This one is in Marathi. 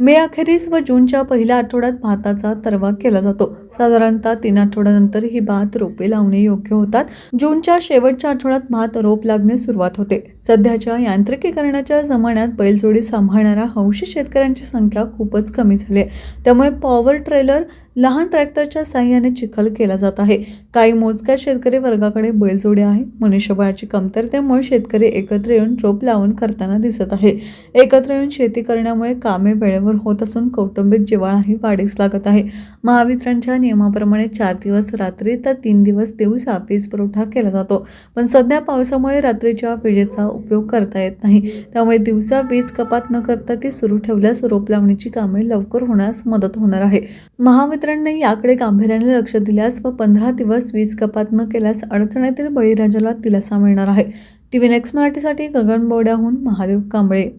मे अखेरीस व जूनच्या पहिल्या आठवड्यात भाताचा तरवा केला जातो. साधारणतः तीन आठवड्यानंतर ही भात रोपे लावणे योग्य होतात. जूनच्या शेवटच्या आठवड्यात भात रोप लागणे सुरुवात होते. सध्याच्या यांत्रिकीकरणाच्या जमान्यात बैलजोडी सांभाळणाऱ्या हौशी शेतकऱ्यांची संख्या खूपच कमी झाली आहे. त्यामुळे पॉवर ट्रेलर लहान ट्रॅक्टरच्या साह्याने चिखल केला जात आहे. काही मोजक्या शेतकरी वर्गाकडे बैलजोडी आहे. मनुष्यबळाची कमतरतेमुळे शेतकरी एकत्र येऊन रोप लावून करताना दिसत आहे. एकत्र येऊन शेती करण्यामुळे कामे वेळेवर होत असून कौटुंबिक जिवाळाही वाढीस लागत आहे. महावितरणच्या नियमाप्रमाणे चार दिवस रात्री तर तीन दिवस दिवसा वीज पुरवठा केला जातो. पण सध्या पावसामुळे रात्रीच्या विजेचा उपयोग करता येत नाही. त्यामुळे दिवसा वीज कपात न करता ती सुरू ठेवल्यास रोप लावणीची कामे लवकर होण्यास मदत होणार आहे. महावितरणने याकडे गांभीर्याने लक्ष दिल्यास व पंधरा दिवस वीज कपात न केल्यास अडचणीतील बळीराजाला दिलासा मिळणार आहे. टी व्ही नेक्स्ट मराठीसाठी गगन बोड्याहून महादेव कांबळे.